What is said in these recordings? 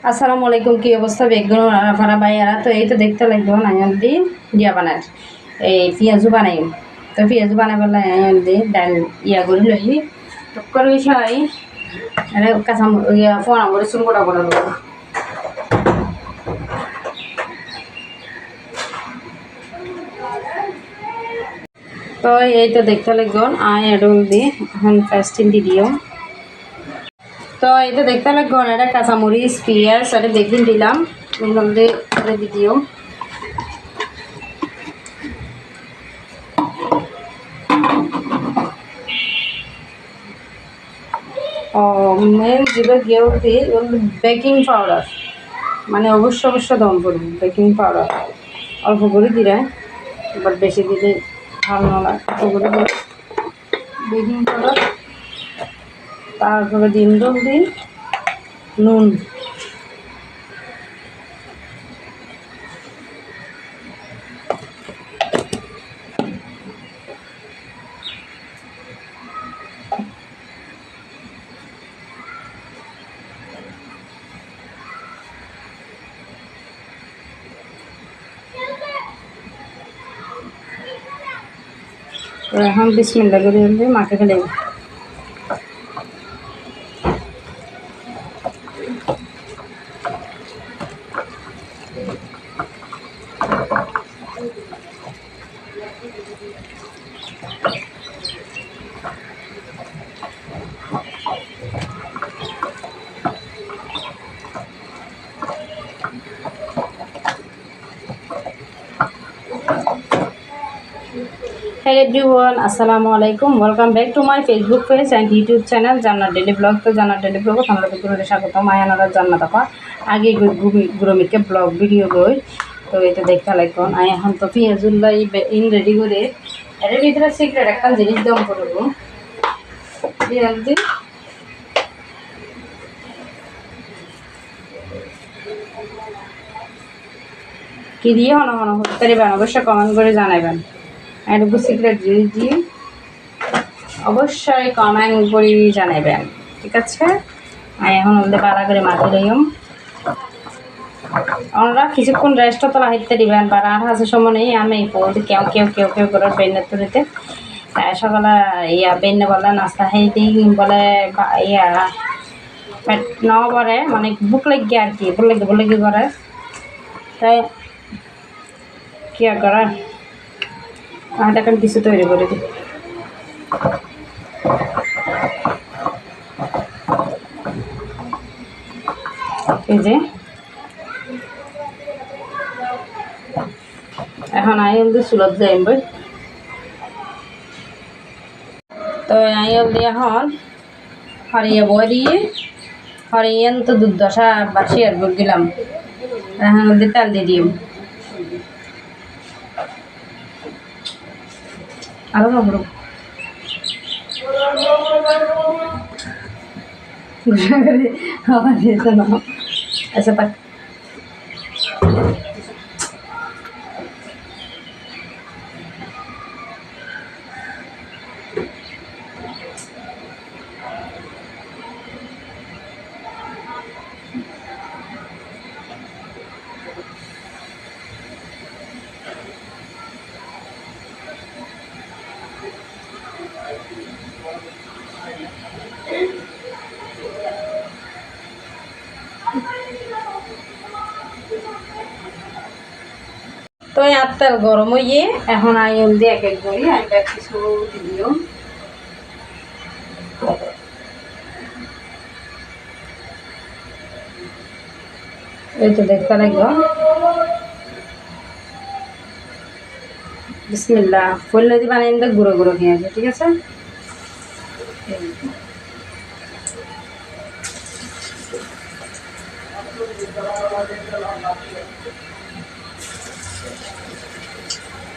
আসসালামু আলাইকুম, কি অবস্থা? বেগুন ভাড়া বাইয়ারা তো এই তো দেখতে লাগবে নাইন দি, দিয়া বানার এই পিঁয়াজু বানাই। তো পিঁয়াজু বানাই পেলে নাইন দি, ডাল ইয়া করে লই। টুকর বিষয়, আরে কাঁচা ইয়া ফোনা করে চুন গোটা গোটা দেবো তো এই তো দেখতে লাগবে আয় এডল দি, এখন ফার্স্টিন দি দিও তো এটা দেখতে লাগবে এটা কাঁচামরিচ পিঁয়াজ এটা দেখিন দিলাম। এগুলো দিয়ে এটা দি দিও ও মেন যেটা গেউ দিই বেকিং পাউডার মানে অবশ্য অবশ্য দম করব বেকিং পাউডার অল্প করে দিলে বাট বেশি দিলে ভালো না, অল্প করে বেকিং পাউডার তারপরে দিন দল দিই নুন। এখন বিসমিল্লা করে দিলে মাকে ফেলে হ্যালো এভরিওয়ান, আসসালামু আলাইকুম। Welcome back to my Facebook page and YouTube channel জান্নার daily blog তো জান্নার ডেলি ব্লগ আমরা গুরুরে স্বাগত মায়ানারা জান্নাত আপা। আগে গুরমিকে ব্লগ ভিডিও গই তো এটা দেখতে লাগবেন আমি এখন তো পিঁয়াজুল্লাহ ইন রেডি করে এর ভিতরে সিক্রেট একটা জিনিস দম করব পেঁয়াজ কি। দিয়ে হন মনে হতে পারিবেন অবশ্যই কমেন্ট করে জানাবেন। এটুকু সিক্রেট দিয়ে অবশ্যই কমেন্ট করে জানাবেন, ঠিক আছে? এখন ওদের পাড়া করে মাটি লইম। আমরা কিছুক্ষণ রেস্ট তো লাহিতে দিবেন বা আর হাসে সময় নেই। আমি পৌঁছে কেউ কেউ কেউ কেউ করে বেন্নের তুলিতে। তাই সকালে ইয়া বেন্নে বলে নাস্তা খাই দিই, বলে ইয়া পেট ন করে মানে বুক লাগে আর কি বুক লাগে বুক লাগে করে। তাই কি করার? আর এখন কিছু তৈরি করে দিই। এই যে। এখন আই হলদি চুলত যাইম বই। তো আই হলদি এখন হরিয়ে বই দিয়ে হরিয়েন তো দুর্দশা বাসি আর দিলাম এখন হলদি তেল দিয়ে দিম। আরও নবড় আচ্ছা থাক তো আর তেল গরম হইয়ে এখন আই হলদি এক এক করি ব্যাগ কিছু দিও। এই তো দেখতে লাগবে বিসমিল্লা ফুললে দি বানিয়ে গুঁড়ো গুঁড়ো খেয়ে আছে?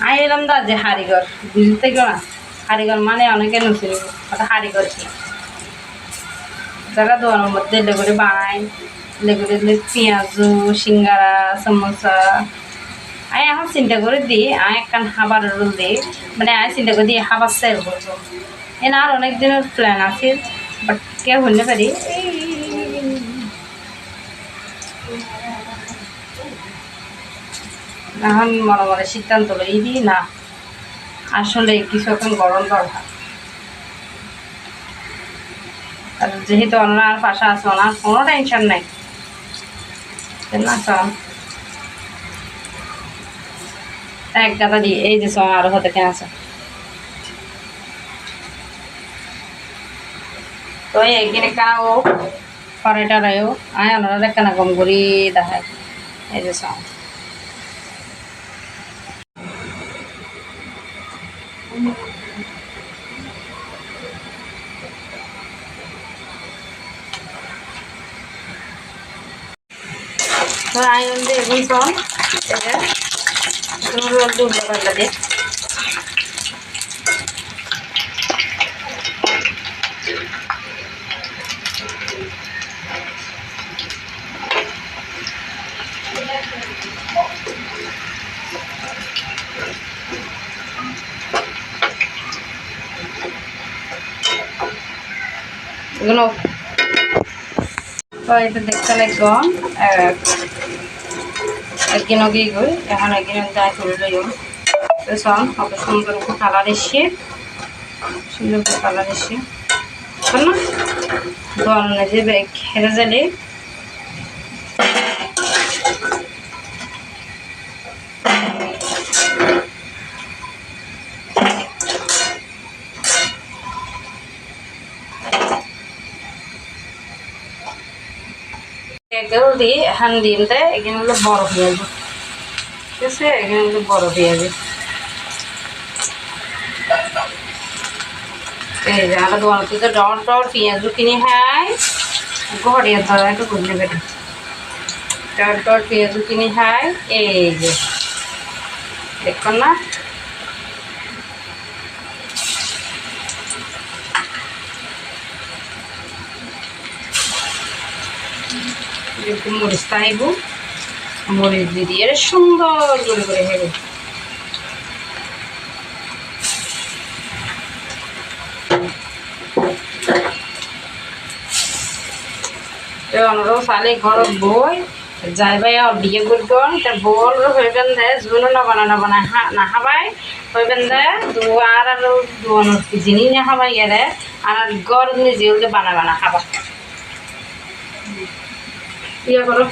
কইলাম দা যে হারিগর বুঝতে গো না? হারিগর মানে অনেকে ওটা হারিগর কি? যারা দোয়ানোর মধ্যে লেগুড়ি বানায় লেগুড়ি দিলে পেঁয়াজু, সিঙ্গারা, সমোসা। আমি এখন চিন্তা করে দিই আমি একখান হাবার রোল দিই মানে আমি চিন্তা করে দিই হাবার সেল করব। এনে আর অনেক দিনের প্ল্যান আছে বাট কেউ হইতে পারি। এখন মনে মনে সিদ্ধান্ত লই দিই না, আসলে কিছু এখন গরম দরকার। আর যেহেতু ওনার পাশে আছে, ওনার কোনো টেনশন নাই। না এক গাদা দিয়ে, এই যে সময় আরও হাতে কেন আছে। তো একদিনে কেনা ও পরেটা রায়ও আয়, ওনারা কেনা কম করি দেখায়। এই যে সময় ఆయన ఉంది కొంచెం నూరు వరకు ఉండగలది এগুলো তো এটা দেখতে লাগবে গই, এখন তুলে লইম তো সব কত সুন্দর করে কালার এসে সুন্দর করে কালার এসে না দল যে খেলে যালে এগুলো দিয়ে এখন দিনতে এখানে হলো বড় পেঁয়াজ। ঠিক আছে? এখানে হলো বড় পেঁয়াজ। এই যে আমরা দোকান থেকে ডর ডর পেঁয়াজ কিনে খাই ঘরে ধরা একটু বুঝলে বেটা। ডর ডর এই যে। দেখুন না। একটু মরিচ তাইব মরিচ দিয়ে দিয়ে সুন্দর করে করে হেবে। অনুরোধ সালে ঘর বই, যাই ভাই, আর বিয়ে করবেন তার বল হইবেন দে জুন না বানা না বানা না খাবাই হইবেন দে দু আর আর দুন জিনি না খাবাই গেলে, আর গর নিজে বানা বানা খাবা ইয়ে করো।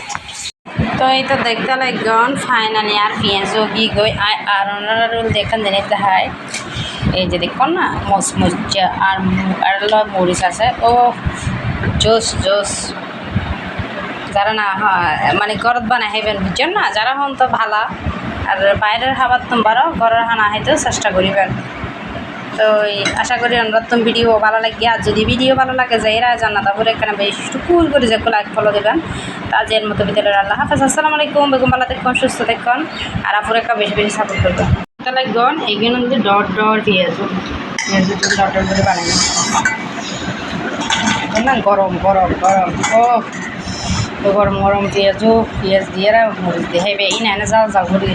তো এই তো দেখতে লাগন ফাইনালি আর পেঁয়াজও কি গই। আর ওনারা রোল দেখেন জিনিস দেখায় এই যে দেখুন না, মচমচা আর আর মরিচ আছে। ও, জোস জোস। যারা না হয় মানে ঘরত বানাই খাইবেন, বুঝছেন না? যারা হন তো ভালা। আর বাইরের খাবার তোমারও ঘরের হানা খাইতে চেষ্টা করিবেন। তো আশা করি নতুন ভিডিও ভালো লাগে আর যদি ভিডিও ভালো লাগে যে এরা জানা তারপরে এখানে বেশ টুকুল করে যে লাইক ফলো দেবেন। তাজের মতো বিদ্যালয়ের আল্লাহ হাফেজ। আসসালামু আলাইকুম বেগম ভালো দেখুন সুস্থ দেখুন আর আপুরে একটা বেশি বেশি সাপোর্ট করবেন। তাহলে গন এগুলো কিন্তু ডট ডট পেঁয়াজ পেঁয়াজ ডট ডট করে বানাই না গরম গরম গরম। ও গরম গরম পেঁয়াজও পেঁয়াজ দিয়ে মরিচ দিয়ে। হেবে এই না জাল জাল করি